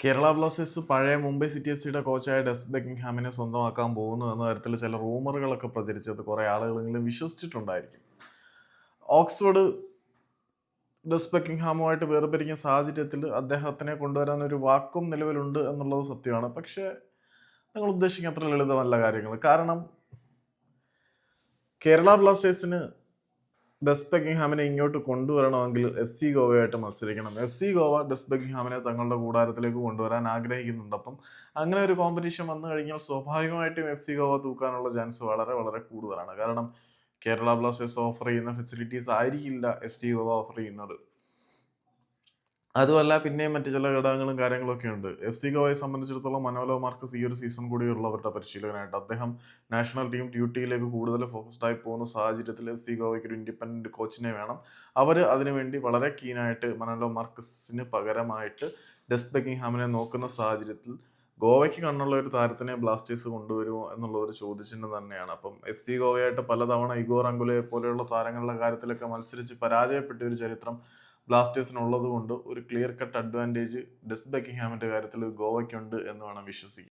Kerala Blasters പഴയ Mumbai city F സിയുടെ കോച്ചായ des ബെക്കിംഗ്ഹാമിനെ സ്വന്തമാക്കാൻ പോകുന്നു എന്ന തരത്തിൽ ചില റൂമറുകളൊക്കെ പ്രചരിച്ചത് കുറേ ആളുകളെങ്കിലും വിശ്വസിച്ചിട്ടുണ്ടായിരിക്കും. ഓക്സ്ഫോർഡ് ഡെസ് ബെക്കിംഗ്ഹാമുമായിട്ട് വേർപിരിക്കുന്ന സാഹചര്യത്തിൽ അദ്ദേഹത്തിനെ കൊണ്ടുവരാൻ ഒരു വാക്കും നിലവിലുണ്ട് എന്നുള്ളത് സത്യമാണ്. പക്ഷേ നിങ്ങൾ ഉദ്ദേശിക്കുന്ന അത്ര ലളിതമല്ല കാര്യങ്ങൾ. കാരണം കേരള ബ്ലാസ്റ്റേഴ്സിന് ഡെസ് ബെക്കിംഗ്ഹാമിനെ ഇങ്ങോട്ട് കൊണ്ടുവരണമെങ്കിൽ എഫ് സി ഗോവയായിട്ട് മത്സരിക്കണം. എഫ് സി ഗോവ ഡെസ്ബെക്കിംഗ്ഹാമിനെ തങ്ങളുടെ കൂടാരത്തിലേക്ക് കൊണ്ടുവരാൻ ആഗ്രഹിക്കുന്നുണ്ട്. അപ്പം അങ്ങനെ ഒരു കോമ്പറ്റീഷൻ വന്നു കഴിഞ്ഞാൽ സ്വാഭാവികമായിട്ടും എഫ് സി ഗോവ തൂക്കാനുള്ള ചാൻസ് വളരെ വളരെ കൂടുതലാണ്. കാരണം കേരള ബ്ലാസ്റ്റേഴ്സ് ഓഫർ ചെയ്യുന്ന ഫെസിലിറ്റീസ് ആയിരിക്കില്ല എഫ് സി ഗോവ ഓഫർ ചെയ്യുന്നത്. അതുമല്ല പിന്നെയും മറ്റു ചില ഘടകങ്ങളും കാര്യങ്ങളൊക്കെ ഉണ്ട്. എഫ് സി ഗോവയെ സംബന്ധിച്ചിടത്തോളം മനോലോ മാർക്കസ് ഈ ഒരു സീസൺ കൂടി ഉള്ളവരുടെ പരിശീലകനായിട്ട് അദ്ദേഹം നാഷണൽ ടീം ഡ്യൂട്ടിയിലേക്ക് കൂടുതൽ ഫോക്കസ്ഡ് ആയി പോകുന്ന സാഹചര്യത്തിൽ എഫ് സി ഗോവയ്ക്ക് ഒരു ഇൻഡിപെൻഡന്റ് കോച്ചിനെ വേണം. അവർ അതിനുവേണ്ടി വളരെ കീനായിട്ട് മനോലോ മാർക്കസിന് പകരമായിട്ട് ഡെസ് ബക്കിംഗ്ഹാമിനെ നോക്കുന്ന സാഹചര്യത്തിൽ ഗോവയ്ക്ക് കണ്ണുള്ള ഒരു താരത്തിനെ ബ്ലാസ്റ്റേഴ്സ് കൊണ്ടുവരുമോ എന്നുള്ള ഒരു ചോദ്യചിഹ്നം തന്നെയാണ്. അപ്പം എഫ് സി ഗോവയായിട്ട് പലതവണ ഇഗോർ അങ്കുലെ പോലെയുള്ള താരങ്ങളുടെ കാര്യത്തിലൊക്കെ മത്സരിച്ച് പരാജയപ്പെട്ട ഒരു ചരിത്രം ബ്ലാസ്റ്റേഴ്സിനുള്ളത് കൊണ്ട് ഒരു ക്ലിയർ കട്ട് അഡ്വാന്റേജ് ഡെസ് ബെക്കിംഗ്ഹാമിന്റെ കാര്യത്തിൽ ഗോവയ്ക്കുണ്ട് എന്ന് വേണം വിശ്വസിക്കാൻ.